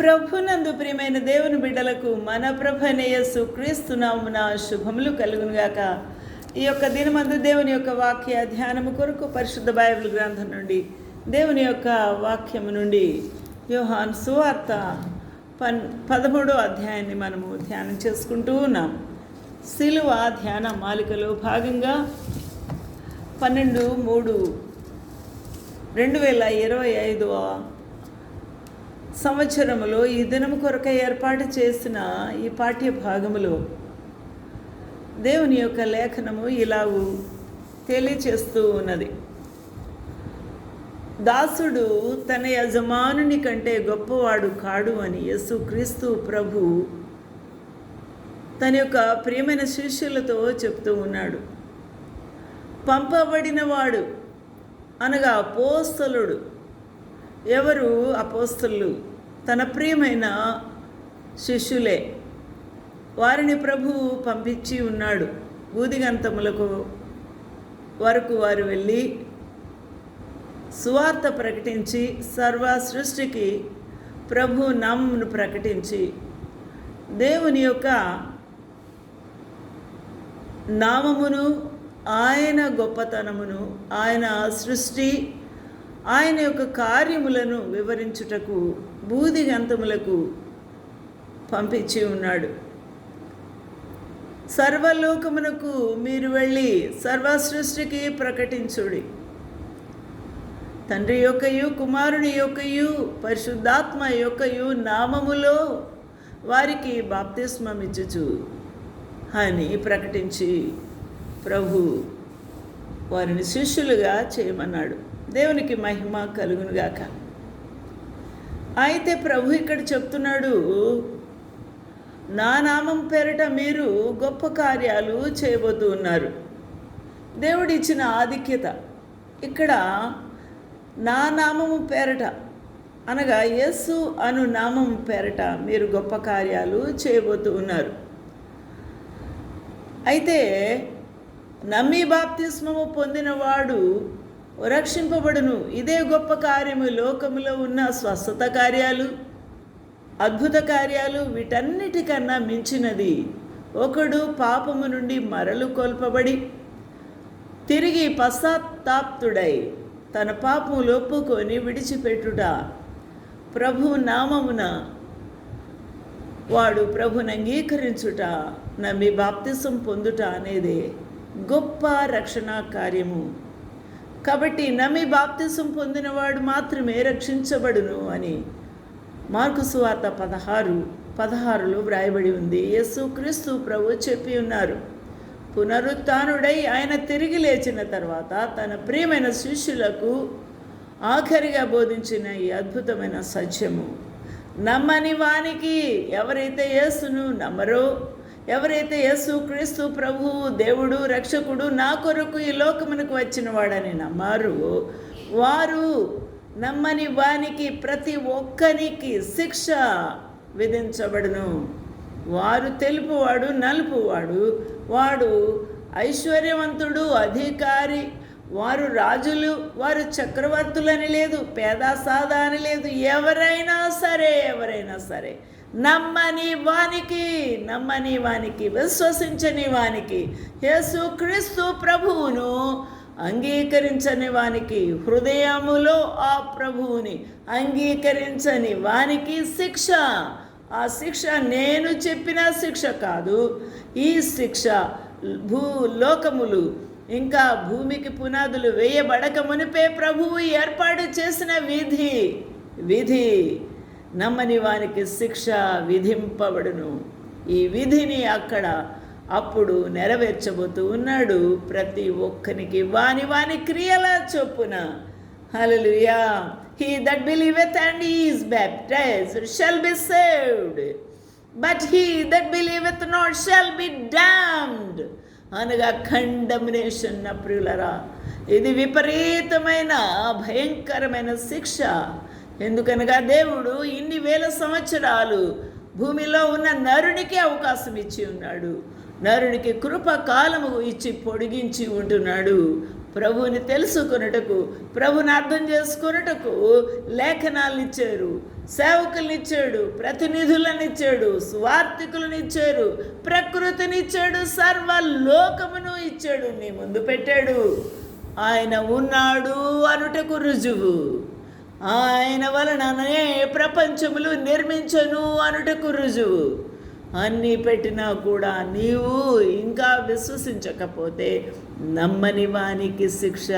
ప్రభునందు ప్రియమైన దేవుని బిడ్డలకు మన ప్రభనేయస్సు క్రీస్తునామున శుభములు కలుగునుగాక. ఈ యొక్క దినమందు దేవుని యొక్క వాక్య ధ్యానము కొరకు పరిశుద్ధ బైబిల్ గ్రంథం నుండి దేవుని యొక్క వాక్యము నుండి యోహాన్ సువార్త పన్ పదమూడో అధ్యాయాన్ని మనము ధ్యానం చేసుకుంటూ ఉన్నాం. సిలువ ధ్యాన మాలికలో భాగంగా పన్నెండు మూడు రెండు వేల ఇరవై ఐదవ సంవత్సరములో ఈ దినము కొరక ఏర్పాటు చేసిన ఈ పాఠ్య భాగములో దేవుని యొక్క లేఖనము ఇలాగు తెలియచేస్తూ ఉన్నది. దాసుడు తన యజమానుని కంటే గొప్పవాడు కాడు అని యేసు క్రీస్తు ప్రభు తన యొక్క ప్రియమైన శిష్యులతో చెప్తూ ఉన్నాడు. పంపబడినవాడు అనగా అపోస్తలుడు. ఎవరు? అపోస్తలు. తన ప్రియమైన శిష్యులే. వారిని ప్రభువు పంపించి ఉన్నాడు. బూదిగంతములకు వరకు వారు వెళ్ళి సువార్త ప్రకటించి సర్వ సృష్టికి ప్రభు నామమును ప్రకటించి దేవుని యొక్క నామమును ఆయన గొప్పతనమును ఆయన సృష్టి ఆయన యొక్క కార్యములను వివరించుటకు బూదిగంతములకు పంపించి ఉన్నాడు. సర్వలోకమునకు మీరు వెళ్ళి సర్వ సృష్టికి ప్రకటించుడి. తండ్రి యొక్కయు కుమారుని యొక్కయు పరిశుద్ధాత్మ యొక్కయు నామములో వారికి బాప్తిస్మమిచ్చుచు అని ప్రకటించి ప్రభు వారిని శిష్యులుగా చేయమన్నాడు. దేవునికి మహిమ కలుగునుగాక. అయితే ప్రభు ఇక్కడ చెప్తున్నాడు నా నామం పేరిట మీరు గొప్ప కార్యాలు చేయబోతూ ఉన్నారు. దేవుడిచ్చిన ఆధిక్యత ఇక్కడ నా నామము పేరట అనగా యేసు అను నామం పేరట మీరు గొప్ప కార్యాలు చేయబోతూ ఉన్నారు. అయితే నమ్మి బాప్తిస్మము పొందినవాడు రక్షింపబడును. ఇదే గొప్ప కార్యము. లోకములో ఉన్న స్వస్థత కార్యాలు అద్భుత కార్యాలు వీటన్నిటికన్నా మించినది. ఒకడు పాపము నుండి మరలు కోల్పబడి తిరిగి పశ్చాత్తాప్తుడై తన పాపములు ఒప్పుకొని విడిచిపెట్టుట. ప్రభు నామమున వాడు ప్రభుని అంగీకరించుట నమ్మి బాప్తిసం పొందుట అనేది గొప్ప రక్షణ కార్యము. కాబట్టి నమ్మి బాప్తిసం పొందినవాడు మాత్రమే రక్షించబడును అని మార్కు సువార్త పదహారు పదహారులో వ్రాయబడి ఉంది. యేసు క్రీస్తు ప్రభు చెప్పి ఉన్నారు. పునరుత్డై ఆయన తిరిగి లేచిన తర్వాత తన ప్రియమైన శిష్యులకు ఆఖరిగా బోధించిన ఈ అద్భుతమైన సత్యము. నమ్మని వానికి ఎవరైతే యేసును నమ్మరో ఎవరైతే యేసు క్రీస్తు ప్రభువు దేవుడు రక్షకుడు నా కొరకు ఈ లోకమునకు వచ్చిన వాడని నమ్మారు వారు నమ్మని వానికి ప్రతి ఒక్కరికి శిక్ష విధించబడును. వారు తెలుపువాడు నలుపువాడు. వాడు ఐశ్వర్యవంతుడు అధికారి. వారు రాజులు వారు చక్రవర్తులని లేదు పేద సాదా అని లేదు. ఎవరైనా సరే ఎవరైనా సరే. నమ్మని వానికి నమ్మని వానికి విశ్వసించని వానికి యేసు క్రీస్తు ప్రభువును అంగీకరించని వానికి హృదయములో ఆ ప్రభువుని అంగీకరించని వానికి శిక్ష. ఆ శిక్ష నేను చెప్పిన శిక్ష కాదు. ఈ శిక్ష భూ లోకములు ఇంకా భూమికి పునాదులు వేయబడక మునిపే ప్రభువు ఏర్పాటు చేసిన విధి విధి. నమ్మని వానికి శిక్ష విధింపబడును. ఈ విధిని అక్కడ అప్పుడు నెరవేర్చబోతూ ఉన్నాడు. ప్రతి ఒక్కరికి వాని వాని క్రియల చొప్పున. Hallelujah he that believeth and is baptized shall be saved but he that believeth not shall be damned అనగా కండమినేషన్ నా ప్రియులరా. ఇది విపరీతమైన భయంకరమైన శిక్ష. ఎందుకనగా దేవుడు ఇన్ని వేల సంవత్సరాలు భూమిలో ఉన్న నరునికి అవకాశం ఇచ్చి ఉన్నాడు. నరునికి కృప కాలము ఇచ్చి పొడిగించి ఉంటున్నాడు. ప్రభువుని తెలుసుకొనుటకు ప్రభుని అర్థం చేసుకొనుటకు లేఖనాలను ఇచ్చారు. సేవకులనిచ్చాడు ప్రతినిధులనిచ్చాడు స్వార్థికులనిచ్చాడు ప్రకృతినిచ్చాడు సర్వ లోకమును ఇచ్చాడు నీ ముందు పెట్టాడు. ఆయన ఉన్నాడు అనుటకు రుజువు. ఆయన వలననే ప్రపంచములు నిర్మించను అనుటకు రుజువు. అన్నీ పెట్టినా కూడా నీవు ఇంకా విశ్వసించకపోతే నమ్మని వానికి శిక్ష.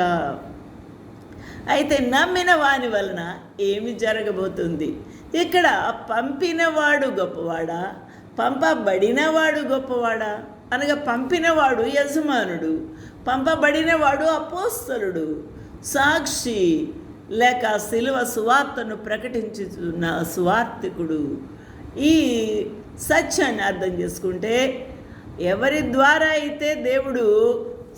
అయితే నమ్మిన వాని వలన ఏమి జరగబోతుంది? ఇక్కడ పంపినవాడు గొప్పవాడా? పంపబడినవాడు గొప్పవాడా? అనగా పంపినవాడు యజమానుడు పంపబడినవాడు అపోస్తలుడు. సాక్షి లేక శిలువ సువార్తను ప్రకటించుతున్న సువార్థికుడు ఈ సత్యాన్ని అర్థం చేసుకుంటే ఎవరి ద్వారా అయితే దేవుడు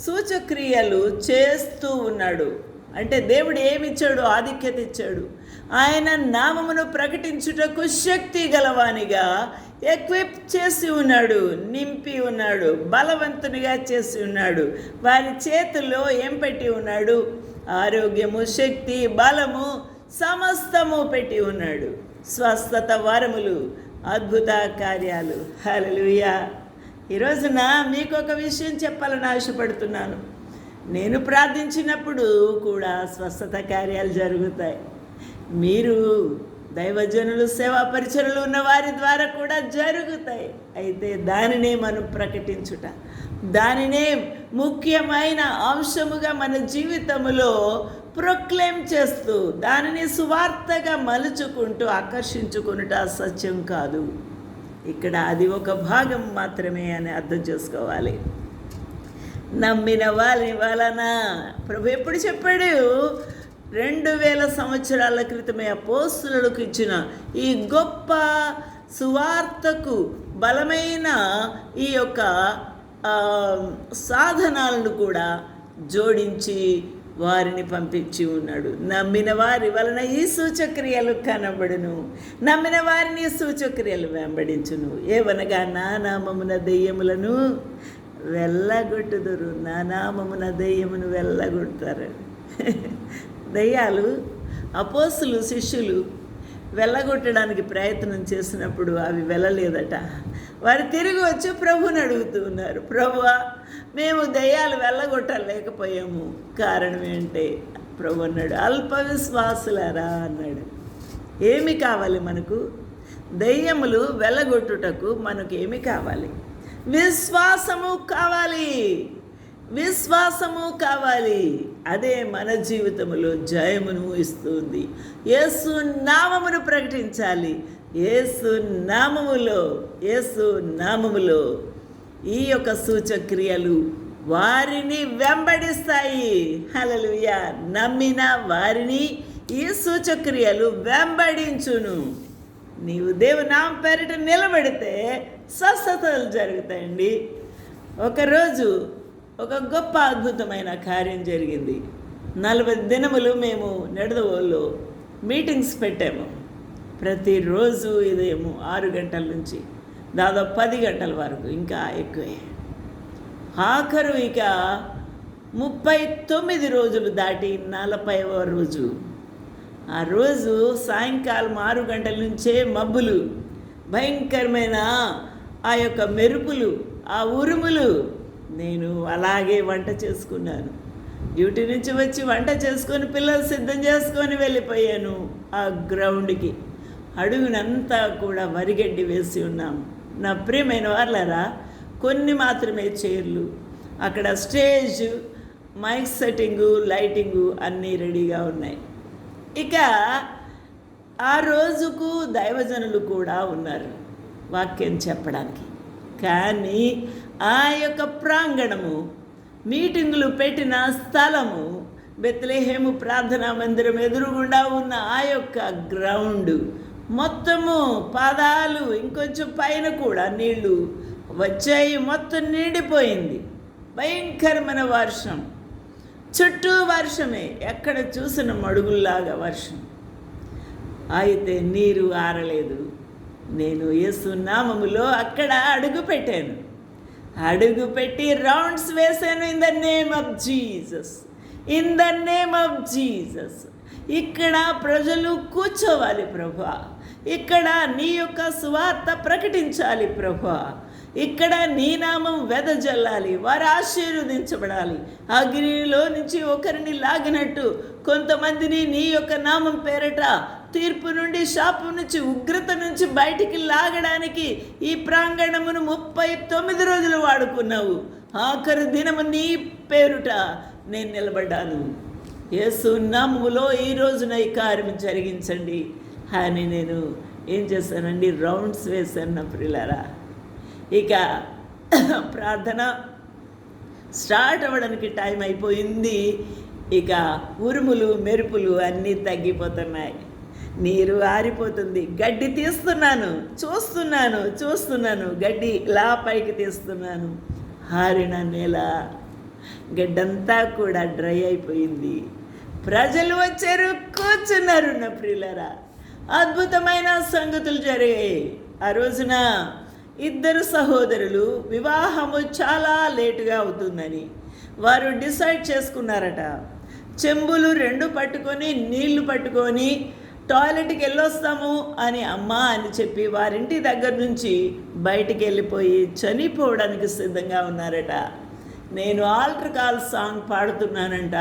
సూచక్రియలు చేస్తూ ఉన్నాడు అంటే దేవుడు ఏమిచ్చాడు? ఆధిక్యత ఇచ్చాడు. ఆయన నామమును ప్రకటించుటకు శక్తి గలవానిగా ఎక్విప్ చేసి ఉన్నాడు నింపి ఉన్నాడు బలవంతునిగా చేసి ఉన్నాడు. వారి చేతిలో ఏం పెట్టి ఉన్నాడు? ఆరోగ్యము శక్తి బలము సమస్తము పెట్టి ఉన్నాడు. స్వస్థత వరములు అద్భుత కార్యాలు. హలలుయా ఈరోజున మీకు ఒక విషయం చెప్పాలని ఆశపడుతున్నాను. నేను ప్రార్థించినప్పుడు కూడా స్వస్థత కార్యాలు జరుగుతాయి. మీరు దైవజనులు సేవా పరిచరులు ఉన్న వారి ద్వారా కూడా జరుగుతాయి. అయితే దానినే మనం ప్రకటించుట. దానినే ముఖ్యమైన అంశముగా మన జీవితంలో ప్రొక్లెయిమ్ చేస్తూ దానిని సువార్తగా మలుచుకుంటూ ఆకర్షించుకునుట సత్యం కాదు. ఇక్కడ అది ఒక భాగం మాత్రమే అని అర్థం చేసుకోవాలి. నమ్మిన వాళ్ళని వలన. ప్రభు ఎప్పుడు చెప్పాడు? రెండు వేల సంవత్సరాల క్రితమే అపోస్తులకు ఇచ్చిన ఈ గొప్ప సువార్తకు బలమైన ఈ యొక్క సాధనాలను కూడా జోడించి వారిని పంపించి ఉన్నాడు. నమ్మిన వారి వలన ఈ సూచక్రియలు కనబడును. నమ్మిన వారిని సూచక్రియలు వెంబడించును. ఏవనగా నా నామమున దెయ్యములను వెళ్ళగొట్టుదురు నా నామమున దెయ్యమును వెళ్ళగొడతారు దయ్యాలు అపోసులు శిష్యులు వెళ్ళగొట్టడానికి ప్రయత్నం చేసినప్పుడు అవి వెళ్ళలేదట. వారు తిరిగి వచ్చి ప్రభుని అడుగుతూ ఉన్నారు ప్రభువా మేము దయ్యాలు వెళ్ళగొట్టలేకపోయాము. కారణం ఏంటి? ప్రభు అన్నాడు అల్ప విశ్వాసులారా అన్నాడు. ఏమి కావాలి మనకు? దయ్యములు వెళ్ళగొట్టుటకు మనకు ఏమి కావాలి? విశ్వాసము కావాలి. విశ్వాసము కావాలి. అదే మన జీవితంలో జయమును ఇస్తుంది. యేసు నామమును ప్రకటించాలి. యేసు నామములో యేసు నామములో ఈ యొక్క సూచక్రియలు వారిని వెంబడిస్తాయి. హలలుయ నమ్మిన వారిని ఈ సూచక్రియలు వెంబడించును. నీవు దేవునామ పేరిట నిలబడితే స్వస్థతలు జరుగుతాయండి. ఒకరోజు ఒక గొప్ప అద్భుతమైన కార్యం జరిగింది. నలభై దినములు మేము నెడదవోళ్ళు మీటింగ్స్ పెట్టాము. ప్రతిరోజు ఇదేమో ఆరు గంటల నుంచి దాదాపు పది గంటల వరకు ఇంకా ఎక్కువే. ఆఖరు ఇక ముప్పై తొమ్మిది రోజులు దాటి నలభైవ రోజు. ఆ రోజు సాయంకాలం ఆరు గంటల నుంచే మబ్బులు భయంకరమైన ఆ యొక్క మెరుపులు ఆ ఉరుములు నేను అలాగే వంట చేసుకున్నాను. డ్యూటీ నుంచి వచ్చి వంట చేసుకొని పిల్లలు సిద్ధం చేసుకొని వెళ్ళిపోయాను ఆ గ్రౌండ్కి. అడుగునంతా కూడా వరిగడ్డి వేసి ఉన్నాం. నా ప్రియమైన వాళ్ళరా కొన్ని మాత్రమే చైర్లు. అక్కడ స్టేజ్ మైక్ సెట్టింగు లైటింగు అన్నీ రెడీగా ఉన్నాయి. ఇక ఆ రోజుకు దైవజనులు కూడా ఉన్నారు వాక్యం చెప్పడానికి. కానీ ఆ యొక్క ప్రాంగణము మీటింగులు పెట్టిన స్థలము బెత్లేహేము ప్రార్థనా మందిరం ఎదురుగుండా ఉన్న ఆ యొక్క గ్రౌండ్. మొత్తము పాదాలు ఇంకొంచెం పైన కూడా నీళ్ళు వచ్చాయి మొత్తం నిండిపోయింది. భయంకరమైన వర్షం. చుట్టూ వర్షమే ఎక్కడ చూసిన మడుగుల్లాగా వర్షం. అయితే నీరు ఆరలేదు. నేను యేసు నామములో అక్కడ అడుగు పెట్టాను అడుగు పెట్టి రౌండ్స్ వేసాను in the name of Jesus in the name of Jesus ఇక్కడ ప్రజలు కూర్చోవాలి ప్రభా. ఇక్కడ నీ యొక్క సువార్త ప్రకటించాలి ప్రభా. ఇక్కడ నీ నామం వెదజల్లాలి వారు ఆశీర్వదించబడాలి. అగ్నిలో నుంచి ఒకరిని లాగినట్టు కొంతమందిని నీ యొక్క నామం పేరట తీర్పు నుండి షాపు నుంచి ఉగ్రత నుంచి బయటికి లాగడానికి ఈ ప్రాంగణమును ముప్పై తొమ్మిది రోజులు వాడుకున్నావు. ఆఖరి దినము నీ పేరుట నేను నిలబడ్డాను. యేసు నామములో ఈ రోజున ఈ కార్యం జరిగించండి. అని నేను ఏం చేశానండి? రౌండ్స్ వేశాను నా పిల్లరా ఇక ప్రార్థన స్టార్ట్ అవ్వడానికి టైం అయిపోయింది. ఇక ఉరుములు మెరుపులు అన్నీ తగ్గిపోతున్నాయి. నీరు ఆరిపోతుంది. గడ్డి తీస్తున్నాను. చూస్తున్నాను చూస్తున్నాను. గడ్డి ఇలా పైకి తీస్తున్నాను. ఆరిన నేల గడ్డంతా కూడా డ్రై అయిపోయింది. ప్రజలు వచ్చారు కూర్చున్నారు నా ప్రియులరా అద్భుతమైన సంగతులు జరిగాయి. ఆ రోజున ఇద్దరు సహోదరులు వివాహము చాలా లేటుగా అవుతుందని వారు డిసైడ్ చేసుకున్నారట. చెంబులు రెండు పట్టుకొని నీళ్ళు పట్టుకొని టాయిలెట్కి వెళ్ళొస్తాము అని అమ్మ అని చెప్పి వారింటి దగ్గర నుంచి బయటికి వెళ్ళిపోయి చనిపోవడానికి సిద్ధంగా ఉన్నారట. నేను ఆల్టర్ కాల్ సాంగ్ పాడుతున్నానంట.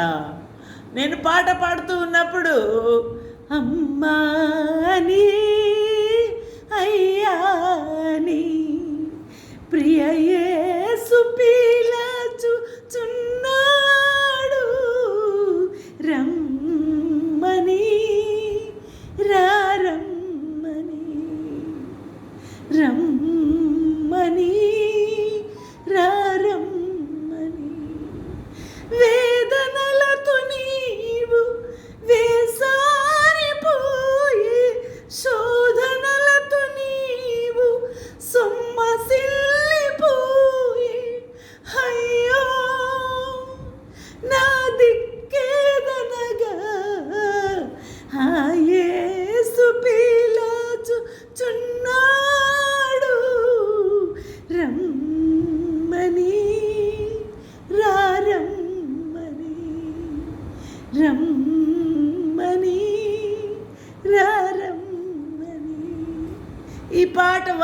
నేను పాట పాడుతూ ఉన్నప్పుడు అమ్మా అని అయ్యాని ప్రియ యేసు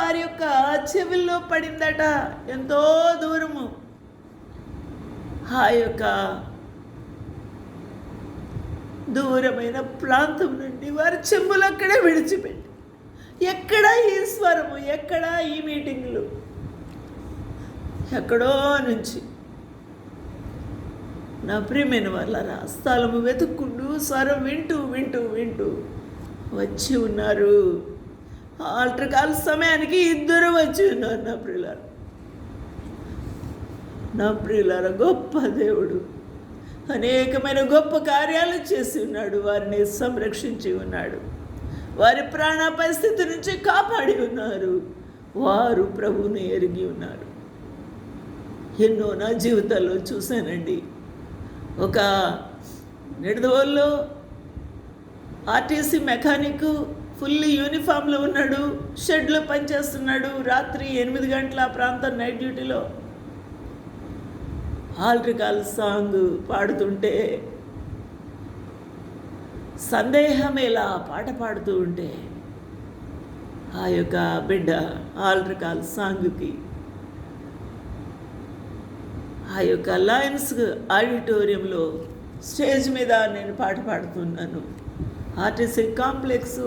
వారి యొక్క చెవుల్లో పడిందట. ఎంతో దూరము. ఆ యొక్క దూరమైన ప్రాంతం నుండి వారి చెంబులు అక్కడే విడిచిపెట్టి. ఎక్కడ ఈ స్వరము? ఎక్కడ ఈ మీటింగ్లు? ఎక్కడో నుంచి. నా ప్రియమైన వాళ్ళ స్థలము వెతుక్కుంటూ స్వరం వింటూ వింటూ వింటూ వచ్చి ఉన్నారు. ఆల్టర్ కాల్ సమయానికి ఇద్దరు వచ్చి ఉన్నారు నా ప్రియులారు. నా ప్రియులార గొప్ప దేవుడు. అనేకమైన గొప్ప కార్యాలు చేసి ఉన్నాడు వారిని సంరక్షించి ఉన్నాడు. వారి ప్రాణ పరిస్థితి నుంచి కాపాడి ఉన్నారు. వారు ప్రభువుని ఎరిగి ఉన్నారు. ఎన్నో నా జీవితాల్లో చూశానండి. ఒక నిడదవోల్లో ఆర్టీసీ మెకానిక్ ఫుల్లీ యూనిఫామ్లో ఉన్నాడు షెడ్లో పనిచేస్తున్నాడు. రాత్రి ఎనిమిది గంటల ఆ ప్రాంతం నైట్ డ్యూటీలో. ఆల్ట్రికాల్ సాంగ్ పాడుతుంటే సందేహమేలా పాట పాడుతూ ఉంటే ఆ యొక్క బిడ్డ ఆల్ట్రికాల్ సాంగ్కి ఆ యొక్క లయన్స్ ఆడిటోరియంలో స్టేజ్ మీద నేను పాట పాడుతున్నాను. ఆర్టీసీ కాంప్లెక్స్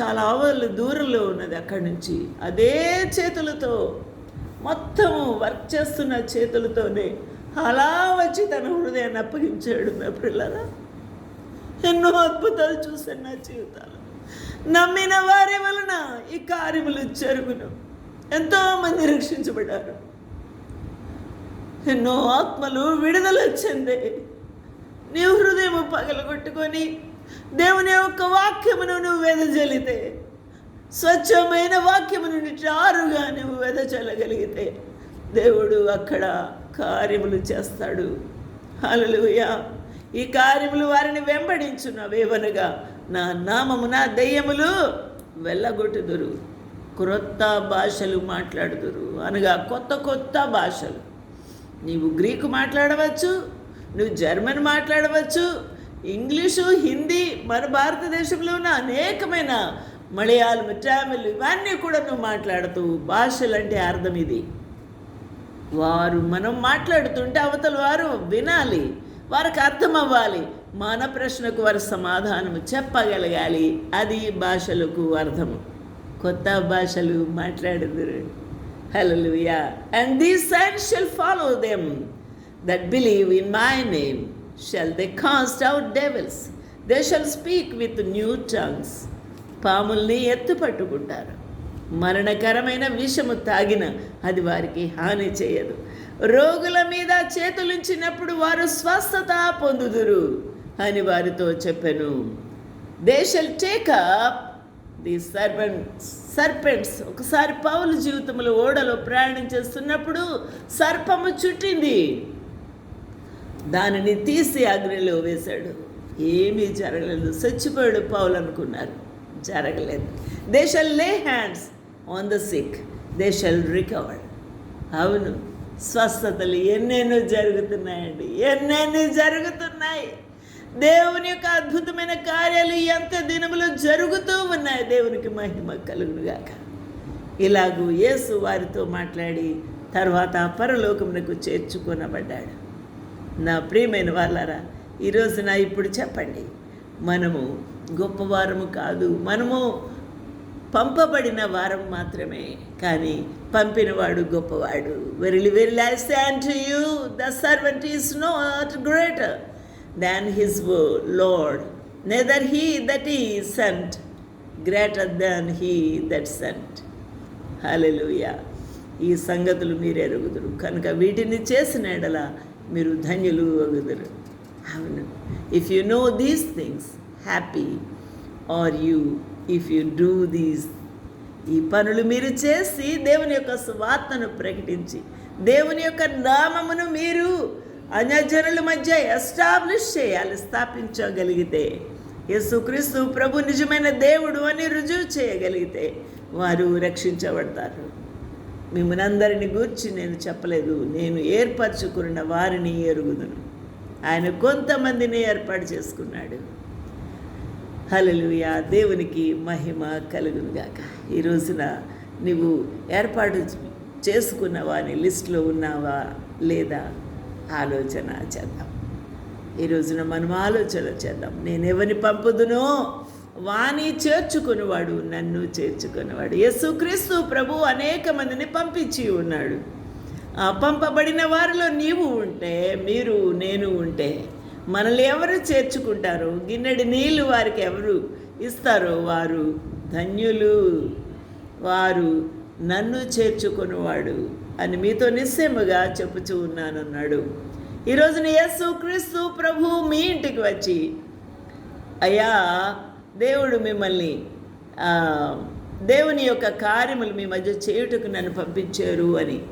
చాలా అవర్లు దూరంలో ఉన్నది అక్కడి నుంచి. అదే చేతులతో మొత్తము వర్క్ చేస్తున్న చేతులతోనే అలా వచ్చి తన హృదయాన్ని అప్పగించాడు నా పిల్లరా. ఎన్నో అద్భుతాలు చూశాను నా జీవితాలు. నమ్మిన వారి వలన ఈ కార్యములు జరుగును. ఎంతోమంది రక్షించబడ్డారు. ఎన్నో ఆత్మలు విడుదల చెందే. నీ హృదయం పగలగొట్టుకొని దేవుని యొక్క వాక్యమును నువ్వు వెదజల్లితే స్వచ్ఛమైన వాక్యము నుండి చారుగా నువ్వు వెదజల్లగలిగితే దేవుడు అక్కడ కార్యములు చేస్తాడు. హల్లెలూయా. ఈ కార్యములు వారిని వెంబడించున్నవేవనగా నా నామము నా దెయ్యములు వెళ్ళగొట్టుదురు. క్రొత్త భాషలు మాట్లాడుదురు. అనగా కొత్త కొత్త భాషలు. నీవు గ్రీకు మాట్లాడవచ్చు నువ్వు జర్మన్ మాట్లాడవచ్చు ఇంగ్లీషు హిందీ మన భారతదేశంలో ఉన్న అనేకమైన మలయాళం తమిళ్ ఇవన్నీ కూడా నువ్వు మాట్లాడుతూ భాషలంటే అర్థం ఇది. వారు మనం మాట్లాడుతుంటే అవతల వారు వినాలి వారికి అర్థం అవ్వాలి. మన ప్రశ్నకు వారు సమాధానం చెప్పగలగాలి. అది భాషలకు అర్థము కొత్త భాషలు మాట్లాడదురు hello and these signs shall follow them that believe in my name shall they cast out devils they shall speak with new tongues పాముల్ని ఎత్తుపట్టుకుంటారు. మరణకరమైన విషము తాగిన అది వారికి హాని చేయదు. రోగుల మీద చేతులుంచినప్పుడు వారు స్వస్థత పొందుదురు అని వారితో చెప్పాను. They shall take up the serpents serpents ఒకసారి పౌలు జీవితంలో ఓడలో ప్రయాణం చేస్తున్నప్పుడు సర్పము చుట్టింది. దానిని తీసి అగ్నిలో వేశాడు. ఏమీ జరగలేదు. చచ్చిపోయాడు పౌలు అనుకున్నారు. జరగలేదు. They shall lay hands on the sick they shall recover అవును. స్వస్థతలు ఎన్నెన్నో జరుగుతున్నాయండి. ఎన్నెన్ని జరుగుతున్నాయి. దేవుని యొక్క అద్భుతమైన కార్యాలు ఎంత దినములు జరుగుతూ ఉన్నాయి. దేవునికి మహిమ కలుగునుగాక. ఇలాగూ యేసు వారితో మాట్లాడి తర్వాత పరలోకమునకు చేర్చుకొనబడ్డాడు. నా ప్రియమైన వాళ్ళారా ఈరోజు నా ఇప్పుడు చెప్పండి. మనము గొప్పవారము కాదు మనము పంపబడిన వారం మాత్రమే కానీ పంపినవాడు గొప్పవాడు. Verily verily I stand to you the servant is not greater than his lord neither he that is sent greater than he that sent hallelujah ఈ సంగతులు మీరు ఎరుగుదురు. కనుక వీటిని చేసిన ఎడల మీరు ధన్యులు అగుదరు అవును. If you know these things happy are you if you do these ఈ పనులు మీరు చేసి దేవుని యొక్క సువార్తను ప్రకటించి దేవుని యొక్క నామమును మీరు అన్యజనుల మధ్య ఎస్టాబ్లిష్ చేయాలి స్థాపించగలిగితే. యేసుక్రీస్తు ప్రభు నిజమైన దేవుడు అని రుజువు చేయగలిగితే వారు రక్షించబడతారు. మిమ్మల్ని అందరిని గూర్చి నేను చెప్పలేదు. నేను ఏర్పరచుకున్న వారిని ఎరుగుదును. ఆయన కొంతమందిని ఏర్పాటు చేసుకున్నాడు. హల్లెలూయా. దేవునికి మహిమ కలుగునుగాక ఈ రోజున నువ్వు ఏర్పాటు చేసుకున్నవాని లిస్టులో ఉన్నావా లేదా ఆలోచన చేద్దాం. ఈ రోజున మనం ఆలోచన చేద్దాం. నేను ఎవరిని పంపుదునో వాణి చేర్చుకునేవాడు నన్ను చేర్చుకునేవాడు. యేసుక్రీస్తు ప్రభు అనేక మందిని పంపించి ఉన్నాడు. పంపబడిన వారిలో నీవు ఉంటే మీరు నేను ఉంటే మనల్ని ఎవరు చేర్చుకుంటారు? గిన్నెడి నీళ్ళు వారికి ఎవరు ఇస్తారో వారు ధన్యులు. వారు నన్ను చేర్చుకునేవాడు అని మీతో నిశ్చయముగా చెప్పుచూ ఉన్నానన్నాడు. ఈరోజున యేసు క్రీస్తు ప్రభు మీ ఇంటికి వచ్చి అయ్యా దేవుడు మిమ్మల్ని దేవుని యొక్క కార్యములు మీ మధ్య చేయుటకు నన్ను పంపించారు అని.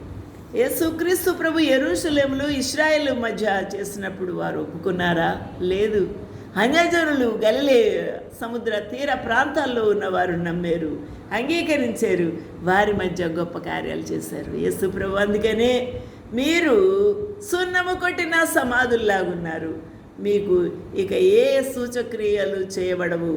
యేసుక్రీస్తు ప్రభు ఎరుషలేములు ఇస్రాయేల్ మధ్య చేసినప్పుడు వారు ఒప్పుకున్నారా? లేదు. అన్యజనులు గలిలే సముద్ర తీర ప్రాంతాల్లో ఉన్నవారు నమ్మారు అంగీకరించారు వారి మధ్య గొప్ప కార్యాలు చేశారు. యేసు ప్రభు అందుకనే మీరు సున్నము కొట్టిన సమాధుల్లాగున్నారు. మీకు ఇక ఏ సూచక్రియలు చేయబడవు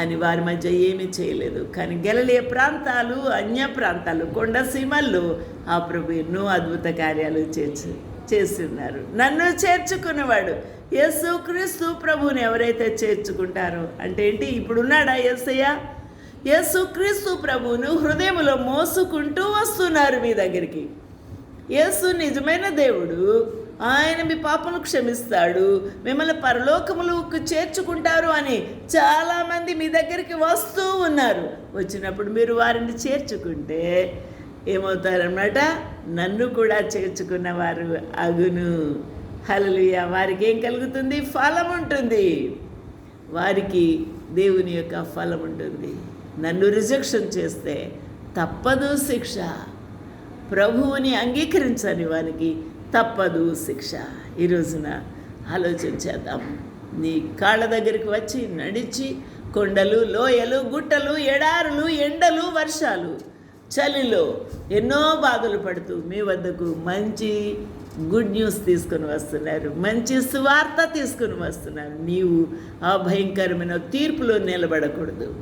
అని వారి మధ్య ఏమీ చేయలేదు. కానీ గెలలే ప్రాంతాలు అన్య ప్రాంతాలు కొండ సీమల్లో ఆ ప్రభు ఎన్నో అద్భుత కార్యాలు చేసి చేస్తున్నారు. నన్ను చేర్చుకున్నవాడు యేసు క్రీస్తు ప్రభువుని ఎవరైతే చేర్చుకుంటారో అంటే ఏంటి? ఇప్పుడున్నాడా యేసయ్య యేసు క్రీస్తు ప్రభువును హృదయంలో మోసుకుంటూ వస్తున్నారు మీ దగ్గరికి. యేసు నిజమైన దేవుడు ఆయన మీ పాపను క్షమిస్తాడు. మిమ్మల్ని పరలోకములకు చేర్చుకుంటారు అని చాలామంది మీ దగ్గరికి వస్తూ ఉన్నారు. వచ్చినప్పుడు మీరు వారిని చేర్చుకుంటే ఏమవుతారన్నమాట? నన్ను కూడా చేర్చుకున్న వారు అగును. హలలుయ వారికి ఏం కలుగుతుంది? ఫలం ఉంటుంది. వారికి దేవుని యొక్క ఫలం ఉంటుంది. నన్ను రిజెక్షన్ చేస్తే తప్పదు శిక్ష. ప్రభువుని అంగీకరించని వారికి తప్పదు శిక్ష. ఈ రోజున ఆలోచన చేద్దాం. నీ కాళ్ళ దగ్గరికి వచ్చి నడిచి కొండలు లోయలు గుట్టలు ఎడారులు ఎండలు వర్షాలు చలిలో ఎన్నో బాధలు పడుతూ మీ వద్దకు మంచి గుడ్ న్యూస్ తీసుకొని వస్తున్నారు. మంచి సువార్త తీసుకొని వస్తున్నారు. నీవు ఆ భయంకరమైన తీర్పులో నిలబడకూడదు.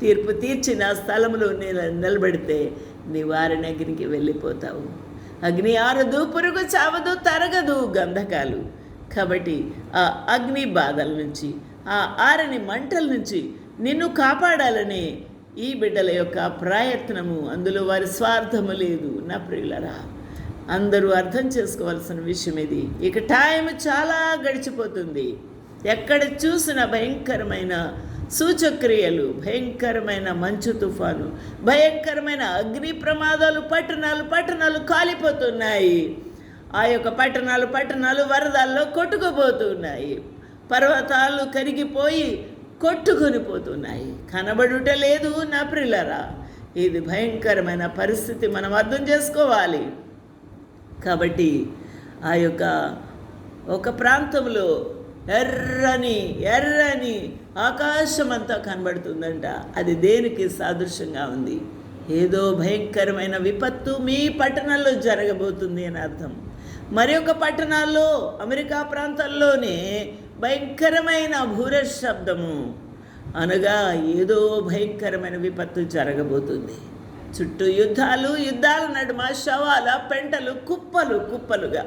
తీర్పు తీర్చిన స్థలంలో నిల నిలబడితే నీ వారి దగ్గరికి వెళ్ళిపోతావు. అగ్ని ఆరదు పురుగు చావదు తరగదు గంధకాలు. కాబట్టి ఆ అగ్ని బాధల నుంచి ఆ ఆరని మంటల నుంచి నిన్ను కాపాడాలనే ఈ బిడ్డల యొక్క ప్రయత్నము. అందులో వారి స్వార్థము లేదు నా ప్రియులరా. అందరూ అర్థం చేసుకోవాల్సిన విషయం ఇది. ఇక టైం చాలా గడిచిపోతుంది. ఎక్కడ చూసిన భయంకరమైన సూచక్రియలు భయంకరమైన మంచు తుఫాను భయంకరమైన అగ్ని ప్రమాదాలు పట్టణాలు పట్టణాలు కాలిపోతున్నాయి. ఆ యొక్క పట్టణాలు పట్టణాలు వరదల్లో కొట్టుకుపోతున్నాయి. పర్వతాలు కరిగిపోయి కొట్టుకొని పోతున్నాయి. కనబడుట లేదు నా ప్రిల్లరా ఇది భయంకరమైన పరిస్థితి మనం అర్థం చేసుకోవాలి. కాబట్టి ఆ యొక్క ఒక ప్రాంతంలో ఎర్రని ఎర్రని ఆకాశం అంతా కనబడుతుందంట. అది దేనికి సాదృశ్యంగా ఉంది? ఏదో భయంకరమైన విపత్తు మీ పట్టణంలో జరగబోతుంది అని అర్థం. మరి ఒక పట్టణాల్లో అమెరికా ప్రాంతాల్లోనే భయంకరమైన భూర శబ్దము. అనగా ఏదో భయంకరమైన విపత్తు జరగబోతుంది. చుట్టూ యుద్ధాలు యుద్ధాల నడుమ శవాల పెంటలు కుప్పలు కుప్పలుగా.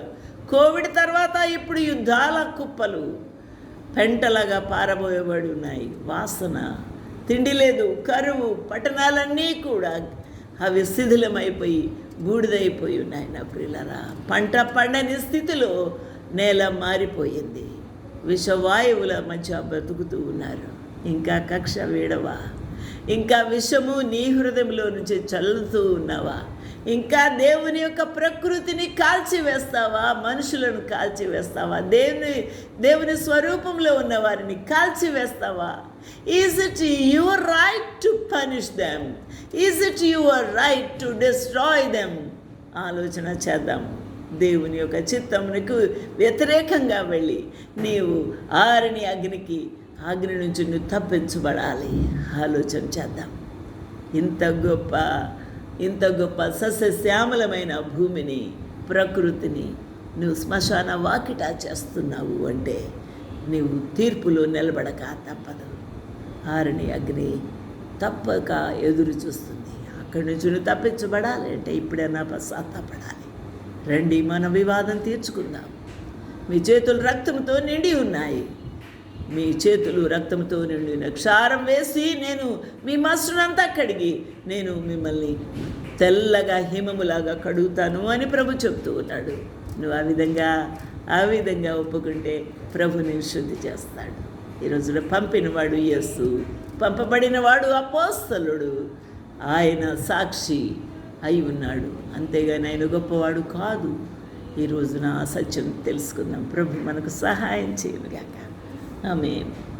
కోవిడ్ తర్వాత ఇప్పుడు యుద్ధాల కుప్పలు. పెంటలాగా పారబోయబడి ఉన్నాయి. వాసన తిండి లేదు కరువు పట్టణాలన్నీ కూడా అవి శిథిలమైపోయి బూడిదైపోయి ఉన్నాయి నా ప్రియులరా. పంట పండని స్థితిలో నేల మారిపోయింది. విషవాయువుల మధ్య బ్రతుకుతూ ఉన్నారు. ఇంకా కక్ష వీడవా? ఇంకా విషము నీ హృదయంలో నుంచి చల్లుతూ ఉన్నావా? ఇంకా దేవుని యొక్క ప్రకృతిని కాల్చివేస్తావా? మనుషులను కాల్చివేస్తావా? దేవుని దేవుని స్వరూపంలో ఉన్న వారిని కాల్చివేస్తావా? Is it your right to punish them is it your right to destroy them ఆలోచన చేద్దాం. దేవుని యొక్క చిత్తమునకు వ్యతిరేకంగా వెళ్ళి నీవు ఆరిని అగ్నికి అగ్ని నుంచి నువ్వు తప్పించబడాలి. ఆలోచన చేద్దాం. ఇంత గొప్ప ఇంత గొప్ప సస్యశ్యామలమైన భూమిని ప్రకృతిని నువ్వు శ్మశాన వాకిటా చేస్తున్నావు అంటే నీవు తీర్పులో నిలబడక తప్పదు. ఆరుని అగ్ని తప్పక ఎదురు చూస్తుంది. అక్కడి నుంచి నువ్వు తప్పించబడాలి అంటే ఇప్పుడైనా పశ్చాత్తాపడాలి. రండి మన వివాదం తీర్చుకుందాం. మీ చేతులు రక్తంతో నిండి ఉన్నాయి. మీ చేతులు రక్తంతో నిండిన క్షారం వేసి నేను మీ మస్సునంతా కడిగి నేను మిమ్మల్ని తెల్లగా హిమములాగా కడుగుతాను అని ప్రభు చెప్తూ ఉన్నాడు. నువ్వు ఆ విధంగా ఆ విధంగా ఒప్పుకుంటే ప్రభు నేను శుద్ధి చేస్తాడు. ఈ రోజున పంపినవాడు యస్సు పంపబడినవాడు అపోస్తలుడు. ఆయన సాక్షి అయి ఉన్నాడు. అంతేగాని ఆయన గొప్పవాడు కాదు. ఈ రోజున ఆ సత్యం తెలుసుకుందాం. ప్రభు మనకు సహాయం చేయనుగాక I mean.